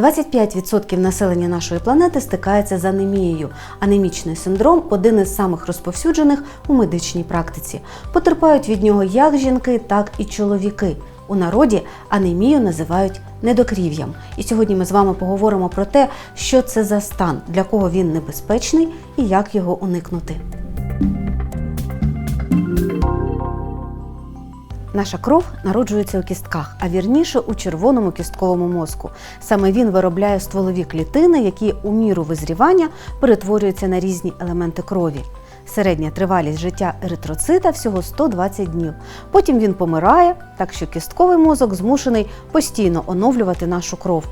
25% населення нашої планети стикається з анемією. Анемічний синдром один із самих розповсюджених у медичній практиці. Потерпають від нього як жінки, так і чоловіки. У народі анемію називають недокрів'ям. І сьогодні ми з вами поговоримо про те, що це за стан, для кого він небезпечний і як його уникнути. Наша кров народжується у кістках, а вірніше у червоному кістковому мозку. Саме він виробляє стволові клітини, які у міру визрівання перетворюються на різні елементи крові. Середня тривалість життя еритроцита всього 120 днів. Потім він помирає, так що кістковий мозок змушений постійно оновлювати нашу кров.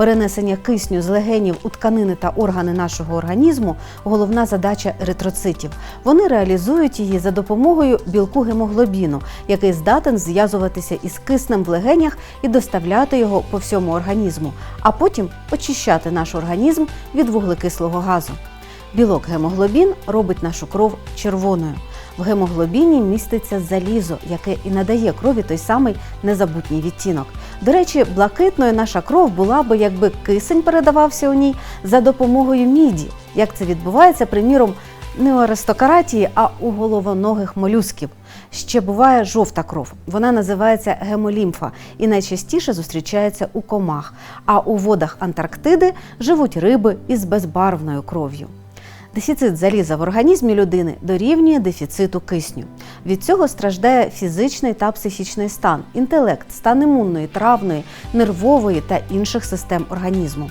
Перенесення кисню з легенів у тканини та органи нашого організму головна задача еритроцитів. Вони реалізують її за допомогою білку гемоглобіну, який здатен зв'язуватися із киснем в легенях і доставляти його по всьому організму, а потім очищати наш організм від вуглекислого газу. Білок гемоглобін робить нашу кров червоною. В гемоглобіні міститься залізо, яке і надає крові той самий незабутній відтінок. До речі, блакитною наша кров була би, якби кисень передавався у ній за допомогою міді. Як це відбувається, приміром, не у аристократії, а у головоногих молюсків. Ще буває жовта кров. Вона називається гемолімфа і найчастіше зустрічається у комах. А у водах Антарктиди живуть риби із безбарвною кров'ю. Дефіцит заліза в організмі людини дорівнює дефіциту кисню. Від цього страждає фізичний та психічний стан, інтелект, стан імунної, травної, нервової та інших систем організму.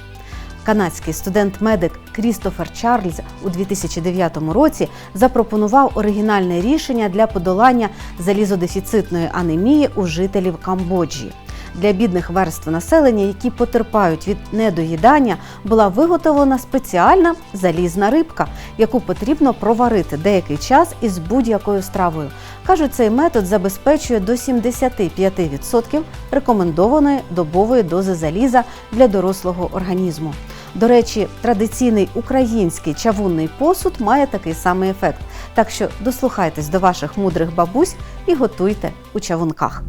Канадський студент-медик Крістофер Чарльз у 2009 році запропонував оригінальне рішення для подолання залізодефіцитної анемії у жителів Камбоджі. Для бідних верств населення, які потерпають від недоїдання, була виготовлена спеціальна залізна рибка, яку потрібно проварити деякий час із будь-якою стравою. Кажуть, цей метод забезпечує до 75% рекомендованої добової дози заліза для дорослого організму. До речі, традиційний український чавунний посуд має такий самий ефект. Так що дослухайтесь до ваших мудрих бабусь і готуйте у чавунках.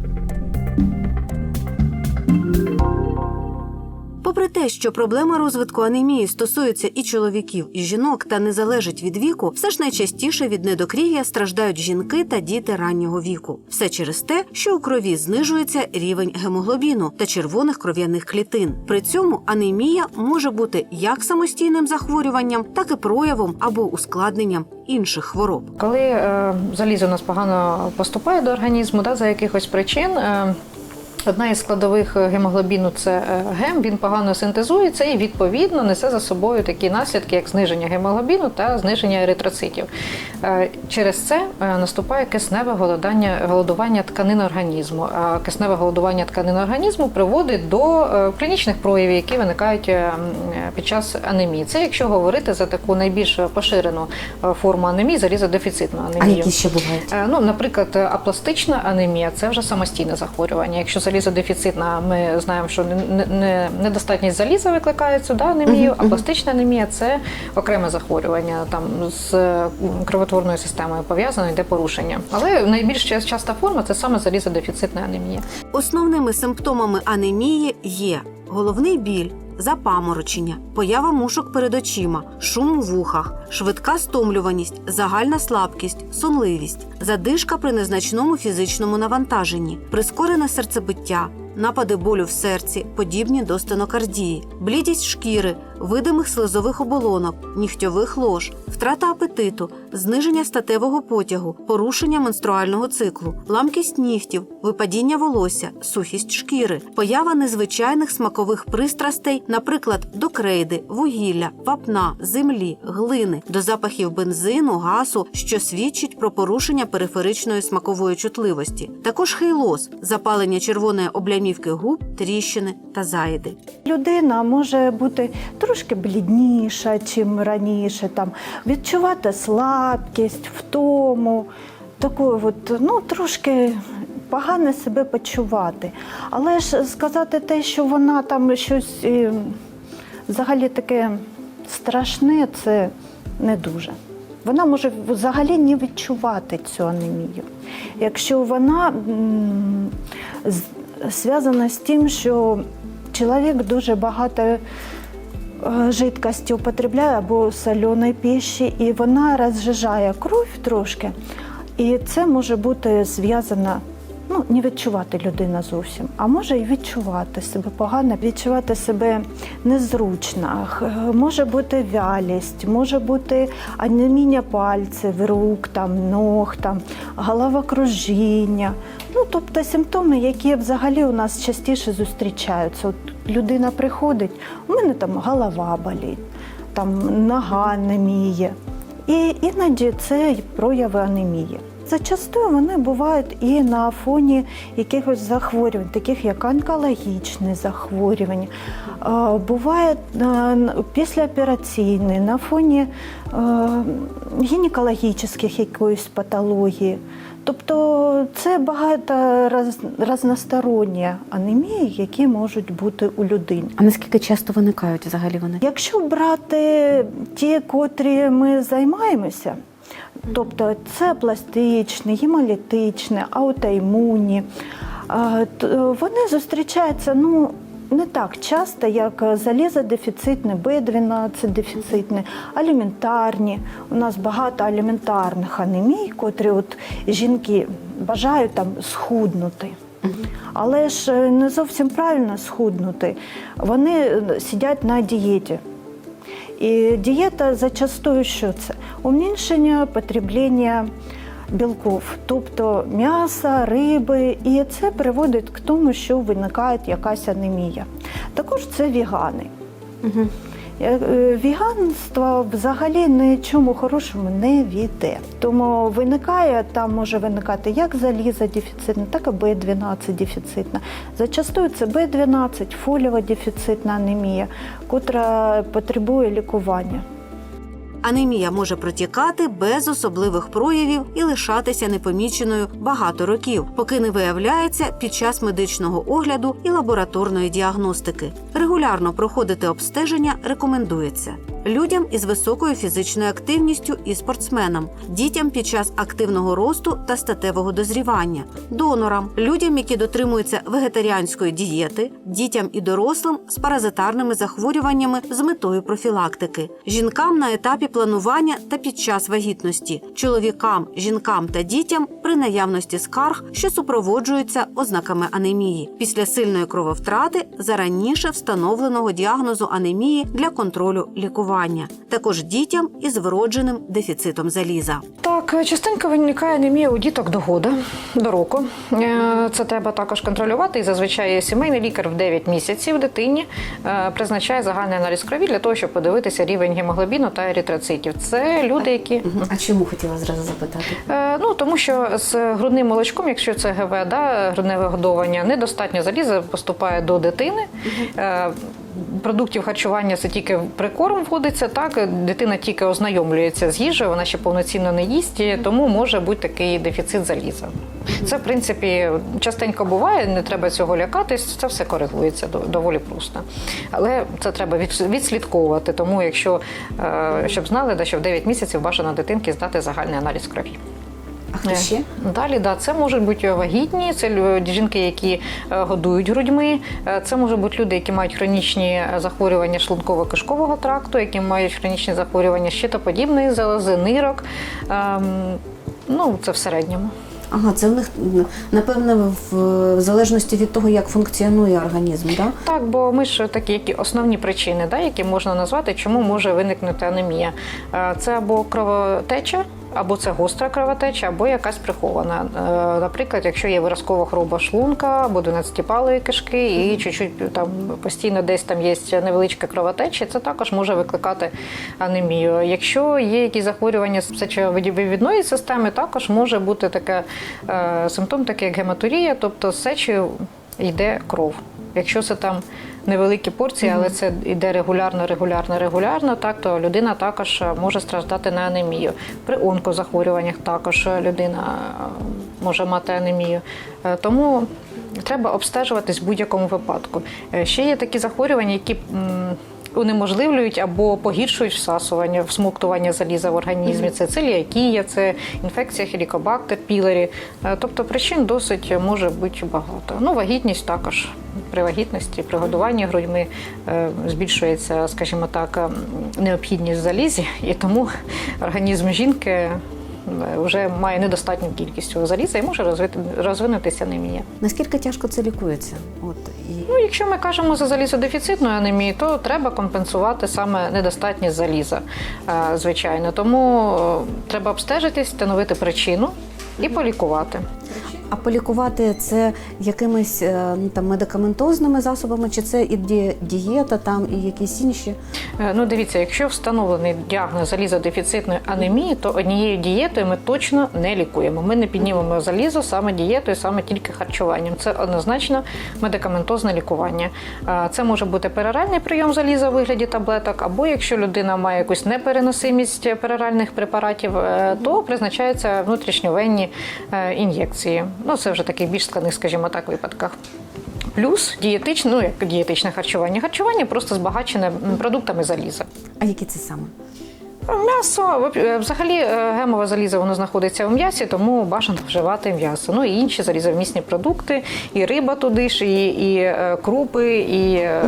Попри те, що проблема розвитку анемії стосується і чоловіків, і жінок та не залежить від віку, все ж найчастіше від недокрів'я страждають жінки та діти раннього віку. Все через те, що у крові знижується рівень гемоглобіну та червоних кров'яних клітин. При цьому анемія може бути як самостійним захворюванням, так і проявом або ускладненням інших хвороб. Коли е, залізо у нас погано поступає до організму, да, за якихось причин. Е, Одна із складових гемоглобіну це е, гем, він погано синтезується і відповідно несе за собою такі наслідки, як зниження гемоглобіну та зниження еритроцитів. Е, Через це е, наступає кисневе голодання, голодування тканин організму. А кисневе голодування тканин організму приводить до е, клінічних проявів, які виникають під час анемії. Це якщо говорити за таку найбільш поширену форму анемії, залізодефіцитну А анемію. які ще бувають? Ну, наприклад, апластична анемія це вже самостійне захворювання. Якщо залізодефіцитна, ми знаємо, що не- не- не- недостатність заліза викликає цю анемію, а пластична анемія це окреме захворювання, там з е, кровотворною системою пов'язане, йде порушення. Але найбільш ча- часта форма це саме залізодефіцитна анемія. Основними симптомами анемії є головний біль, запаморочення, поява мушок перед очима, шум у вухах, швидка стомлюваність, загальна слабкість, сонливість, задишка при незначному фізичному навантаженні, прискорене серцебиття, напади болю в серці, подібні до стенокардії, блідість шкіри, видимих слизових оболонок, нігтьових лож, втрата апетиту, зниження статевого потягу, порушення менструального циклу, ламкість нігтів, випадіння волосся, сухість шкіри, поява незвичайних смакових пристрастей, наприклад, до крейди, вугілля, вапна, землі, глини, до запахів бензину, газу, що свідчить про порушення периферичної смакової чутливості. Також хейлоз, запалення червоної облямівки губ, тріщини та заїди. Людина може бути трошки блідніша, чим раніше, там, відчувати слабкість, втому, таку от, ну, трошки погано себе почувати. Але ж сказати те, що вона там щось е, взагалі таке страшне, це не дуже. Вона може взагалі не відчувати цю анемію. Якщо вона зв'язана з тим, що чоловік дуже багато жидкості употребляю або соленої піші, і вона розжижає кров трошки. І це може бути зв'язано, ну, не відчувати людина зовсім, а може і відчувати себе погано, відчувати себе незручно. Може бути вялість, може бути анеміння пальців, рук, там, ног, там, головокружіння. Ну, тобто симптоми, які взагалі у нас частіше зустрічаються. От людина приходить, у мене там голова болить, там нога анеміє. І іноді це прояви анемії. Зачастую вони бувають і на фоні якихось захворювань, таких як онкологічні захворювання. Буває післяопераційні, на фоні е, гінекологічних якоїсь патології. Тобто це багато раз, разносторонні анемії, які можуть бути у людини. А наскільки часто виникають взагалі вони? Якщо брати ті, котрі ми займаємося, тобто це пластичні, гемолітичні, аутоімунні, то вони зустрічаються ну, не так часто, як залізодефіцитне, Б12 дефіцитне, аліментарні. У нас багато аліментарних анемій, котрі от жінки бажають там схуднути. Але ж е, не зовсім правильно схуднути. Вони е, сидять на дієті. І дієта зачастую що це? Уміншення потреблення білків, тобто м'яса, риби, і це приводить к тому, що виникає якась анемія. Також це вігани. Угу. Е, е, Віганство взагалі нічому хорошому не війде. Тому виникає, там може виникати як заліза дефіцитна, так і Б12 дефіцитна. Зачастую це Б12, фоліова дефіцитна анемія, котра потребує лікування. Анемія може протікати без особливих проявів і лишатися непоміченою багато років, поки не виявляється під час медичного огляду і лабораторної діагностики. Регулярно проходити обстеження рекомендується. Людям із високою фізичною активністю і спортсменам, дітям під час активного росту та статевого дозрівання, донорам, людям, які дотримуються вегетаріанської дієти, дітям і дорослим з паразитарними захворюваннями з метою профілактики, жінкам на етапі планування та під час вагітності, чоловікам, жінкам та дітям при наявності скарг, що супроводжуються ознаками анемії, після сильної крововтрати за раніше встановленого діагнозу анемії для контролю лікування, також дітям із вродженим дефіцитом заліза. Так, частенько виникає анемія у діток до года, до року. Е, Це треба також контролювати. І зазвичай сімейний лікар в 9 місяців дитині е, призначає загальний аналіз крові для того, щоб подивитися рівень гемоглобіну та еритроцитів. Це люди, які А чому хотіла зразу запитати? Е, Ну тому що з грудним молочком, якщо це ГВ, да, грудне вигодовування, недостатньо заліза поступає до дитини. Продуктів харчування це тільки прикорм входиться. Так дитина тільки ознайомлюється з їжею, вона ще повноцінно не їсть, тому може бути такий дефіцит заліза. Це в принципі частенько буває, не треба цього лякатись. Це все коригується до- доволі просто. Але це треба відслідковувати. Тому, якщо е, щоб знали, що в 9 місяців бажано дитинки здати загальний аналіз крові. А хто Е, ще? Далі, да, це можуть бути вагітні, це жінки, які е, годують грудьми. Е, Це можуть бути люди, які мають хронічні захворювання шлунково-кишкового тракту, які мають хронічні захворювання щитоподібної залози, нирок. Ем, Ну, це в середньому. Ага, це в них напевне в залежності від того, як функціонує організм, да? Так, бо ми ж такі які основні причини, да, які можна назвати, чому може виникнути анемія. Це або кровотеча, або це гостра кровотеча, або якась прихована. Е, Наприклад, якщо є виразкова хвороба шлунка або 12-палої кишки, і чуть-чуть там постійно десь там є невеличка кровотеча, це також може викликати анемію. Якщо є якісь захворювання з сечовидівідної системи, також може бути таке е, симптом, такий як гематурія, тобто з сечею йде кров. Якщо це там невеликі порції, але це йде регулярно, регулярно, регулярно, так то людина також е, може страждати на анемію. При онкозахворюваннях також е, людина е, може мати анемію. Тому треба обстежуватись в будь-якому випадку. Ще є такі захворювання, які унеможливлюють або погіршують всасування, всмоктування заліза в організмі. Це целіакія, це інфекція хелікобактер пілорі. Е, Тобто причин досить може бути багато. Ну, вагітність також. При вагітності, при годуванні грудьми е, збільшується, скажімо так, е, необхідність в залізі, і тому організм жінки вже має недостатню кількість цього заліза і може розвити, розвинутися анемія. Наскільки тяжко це лікується? От і Ну, якщо ми кажемо за залізодефіцитною анемію, то треба компенсувати саме недостатність заліза, е, звичайно. Тому е, треба обстежитись, встановити причину і полікувати. А полікувати це якимись е, ну, там медикаментозними засобами, чи це і ді- дієта, там і якісь інші? Е, Ну, дивіться, якщо встановлений діагноз залізодефіцитної анемії, то однією дієтою ми точно не лікуємо. Ми не піднімемо залізо саме дієтою, саме тільки харчуванням. Це однозначно медикаментозне лікування. Е, Це може бути пероральний прийом заліза у вигляді таблеток, або якщо людина має якусь непереносимість пероральних препаратів, то призначаються внутрішньовенні ін'єкції. Ну, це вже таких більш складних, скажімо так, випадках. Плюс дієтичне, ну як дієтичне харчування. Харчування просто збагачене продуктами заліза. А які це саме? М'ясо е, взагалі е, гемове залізо воно знаходиться в м'ясі, тому бажано вживати м'ясо. Ну і інші залізовмісні продукти, і риба туди ж, і, і е, крупи, і е,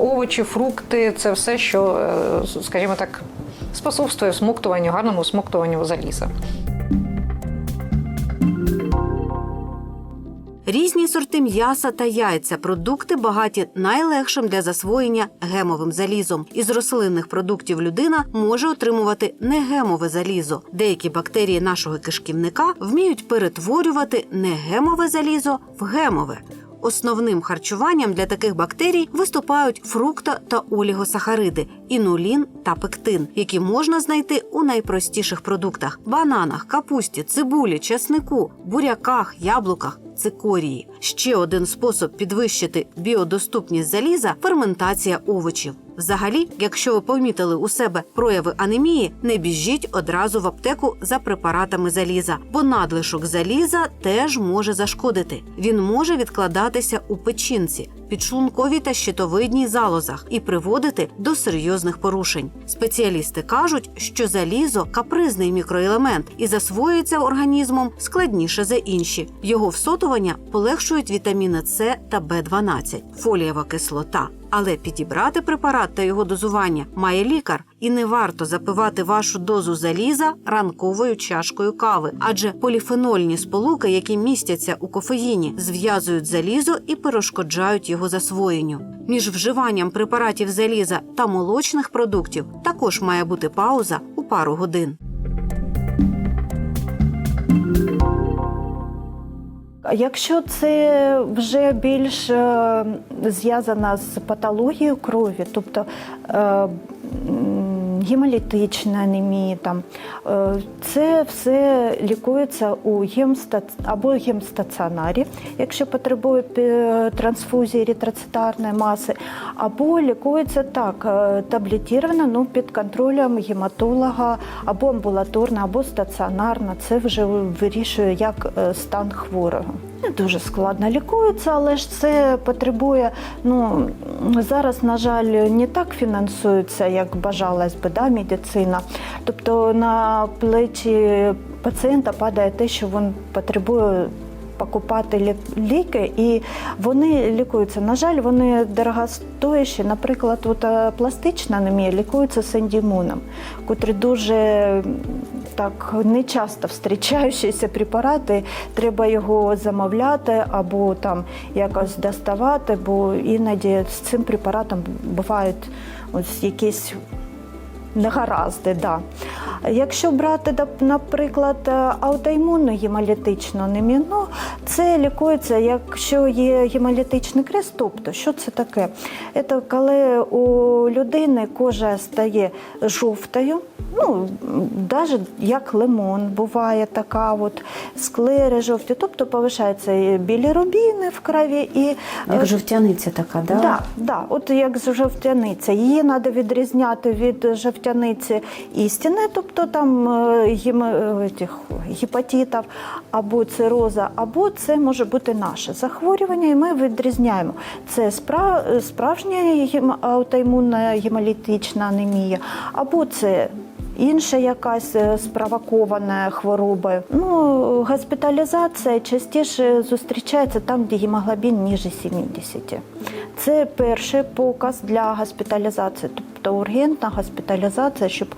овочі, фрукти це все, що, е, скажімо так, способствує всмоктуванню, гарному всмоктуванню заліза. Різні сорти м'яса та яйця продукти багаті найлегшим для засвоєння гемовим залізом. Із рослинних продуктів людина може отримувати негемове залізо. Деякі бактерії нашого кишківника вміють перетворювати негемове залізо в гемове. Основним харчуванням для таких бактерій виступають фрукта та олігосахариди, інулін та пектин, які можна знайти у найпростіших продуктах: бананах, капусті, цибулі, часнику, буряках, яблуках. Цикорії ще один спосіб підвищити біодоступність заліза ферментація овочів. Взагалі, якщо ви помітили у себе прояви анемії, не біжіть одразу в аптеку за препаратами заліза, бо надлишок заліза теж може зашкодити. Він може відкладатися у печінці, підшлунковій та щитовидній залозах і приводити до серйозних порушень. Спеціалісти кажуть, що залізо капризний мікроелемент і засвоюється організмом складніше за інші. Його всотування полегшують вітаміни С та Б12, фолієва кислота. Але підібрати препарат та його дозування має лікар, і не варто запивати вашу дозу заліза ранковою чашкою кави, адже поліфенольні сполуки, які містяться у кофеїні, зв'язують залізо і перешкоджають його засвоєнню. Між вживанням препаратів заліза та молочних продуктів також має бути пауза у пару годин. Якщо це вже більш е, зв'язано з патологією крові, тобто е, гемолітична анемія, там, е, це все лікується у гемстац... або гемстаціонарі, якщо потребує е, трансфузії еритроцитарної маси, або лікується так, е, ну, під контролем гематолога, або амбулаторно, або стаціонарно. Це вже вирішує як стан хворого. Не дуже складно лікується, але ж це потребує. Ну зараз, на жаль, не так фінансується, як бажалась би да, медицина. Тобто на плечі пацієнта падає те, що він потребує. Покупати ліки, і вони лікуються. На жаль, вони дорогостоящі. Наприклад, от е, пластична анемія лікується сендімуном, котрий дуже так не часто зустрічаючіся препарати. Треба його замовляти або там якось доставати, бо іноді з цим препаратом бувають ось якісь негаразди. Да. Якщо брати, наприклад, е, аутоімунну гемолітичну анемію, це лікується, якщо є гемолітичний крест, тобто що це таке? Це коли у людини кожа стає жовтою, ну, навіть як лимон буває така, от, склери жовті, тобто повишаються білірубіни в крові і Як е, жовтяниця така, да? Да, да, от як жовтяниця. Її треба відрізняти від жовтяниці істини, тобто тобто там е, тих, гепатитів, або цироза, або це може бути наше захворювання, і ми відрізняємо. Це спра... справжня аутоімунна гемолітична анемія, або це інша якась е, спровокована хворобою. Ну, госпіталізація частіше зустрічається там, де гемоглобін ніже 70. Це перший показ для госпіталізації, тобто ургентна госпіталізація, щоб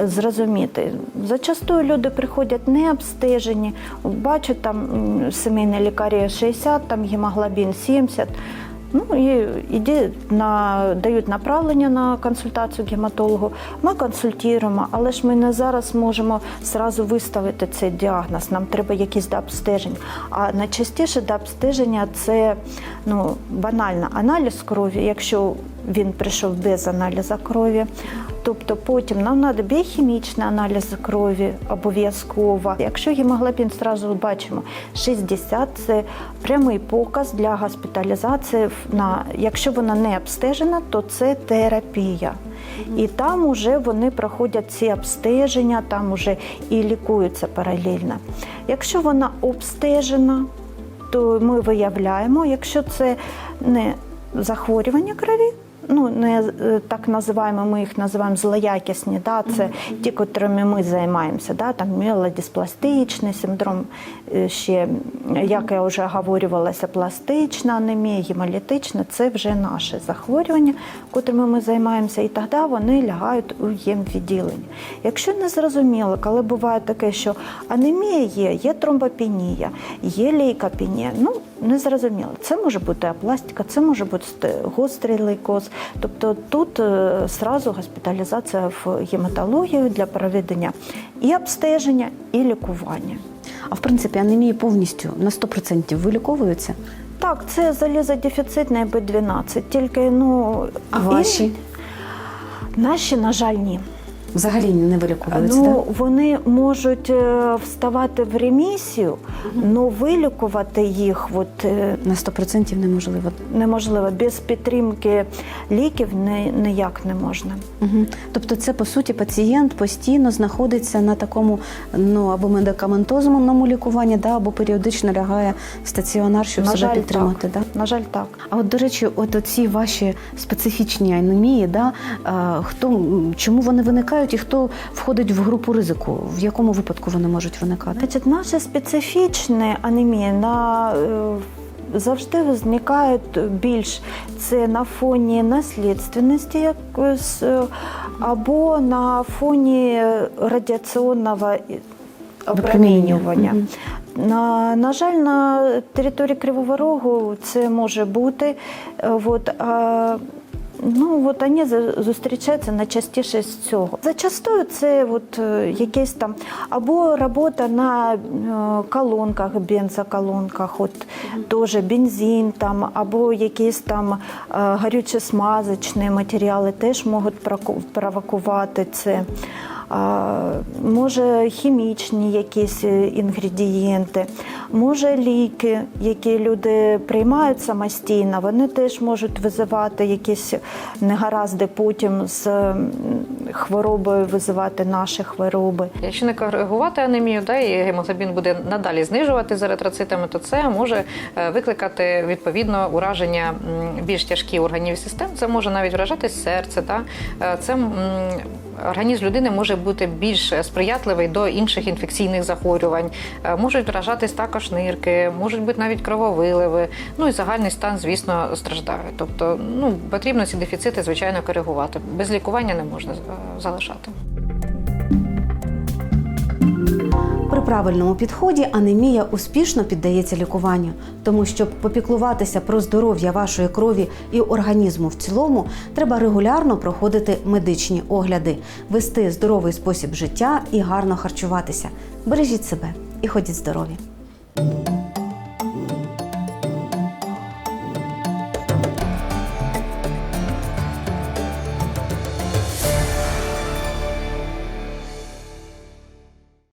е, зрозуміти. Зачастую люди приходять не обстежені, бачать там сімейні лікарі 60, там гемоглобін 70. Ну і іди на дають направлення на консультацію к гематологу. Ми консультуємо, але ж ми не зараз можемо зразу виставити цей діагноз. Нам треба якісь дабстежень. А найчастіше дабстеження це ну банально аналіз крові, якщо він прийшов без аналізу крові. Тобто потім нам треба біохімічний аналіз крові обов'язково. Якщо гемоглобін зразу бачимо 60, це прямий показ для госпіталізації. На якщо вона не обстежена, то це терапія. І там уже вони проходять ці обстеження, там уже і лікуються паралельно. Якщо вона обстежена, то ми виявляємо, якщо це не захворювання крові, ну не е, так називаємо, ми їх називаємо злоякісні, да, це ті, котрими ми займаємося, да, там міелодиспластичний синдром, е, ще, як я вже говорювалася, пластична анемія, гемолітична, це вже наше захворювання, котрими ми займаємося, і тоді вони лягають у ємвідділення. Якщо не зрозуміло, коли буває таке, що анемія є, є тромбопенія, є лейкопенія, ну не зрозуміло. Це може бути апластика, це може бути гострий лейкоз. Тобто тут е, зразу госпіталізація в гематологію для проведення і обстеження, і лікування. А в принципі, анемії повністю на 100% виліковуються. Так, це залізодефіцитний Б12, тільки ну А ваші? наші, на жаль, ні. Взагалі не виліковуються. Ну, вони можуть е, вставати в ремісію, але вилікувати їх от, е. На 100% неможливо. неможливо. Без підтримки ліків ні- ніяк не можна. Угу. Тобто, це по суті пацієнт постійно знаходиться на такому ну або медикаментозному лікуванні, да, або періодично лягає в стаціонар, щоб на себе жаль, підтримати. так. Да? На жаль, так. А от до речі, от ці ваші специфічні анемії, да, хто чому вони виникають і хто входить в групу ризику? В якому випадку вони можуть виникати? Значить, наші специфічні анемії на е, завжди виникають більш це на фоні наслідственності е, або на фоні радіаційного опромінювання. На, на жаль, на території Кривого Рогу це може бути. Е, От, а, ну, от вони зустрічаються найчастіше з цього. Зачастую це от, е, якесь там або робота на е, колонках, бензоколонках, от теж бензин, там, або якісь там гарючі горюче-смазочні матеріали теж можуть провокувати це. Може хімічні якісь е, інгредієнти, може ліки, які люди приймають самостійно, вони теж можуть визивати якісь негаразди потім з хворобою визивати наші хвороби. Якщо не коригувати анемію, да, і гемоглобін буде надалі знижувати з еритроцитами, то це може е, викликати відповідно ураження більш тяжкі органів систем. Це може навіть вражати серце. Да. Е, Це організм людини може бути більш сприятливий до інших інфекційних захворювань. Е, Можуть вражатись також нирки, можуть бути навіть крововиливи. Ну і загальний стан, звісно, страждає. Тобто, ну потрібно ці дефіцити, звичайно, коригувати. Без лікування не можна е, залишати. При правильному підході анемія успішно піддається лікуванню, тому щоб попіклуватися про здоров'я вашої крові і організму в цілому, треба регулярно проходити медичні огляди, вести здоровий спосіб життя і гарно харчуватися. Бережіть себе і ходіть здорові!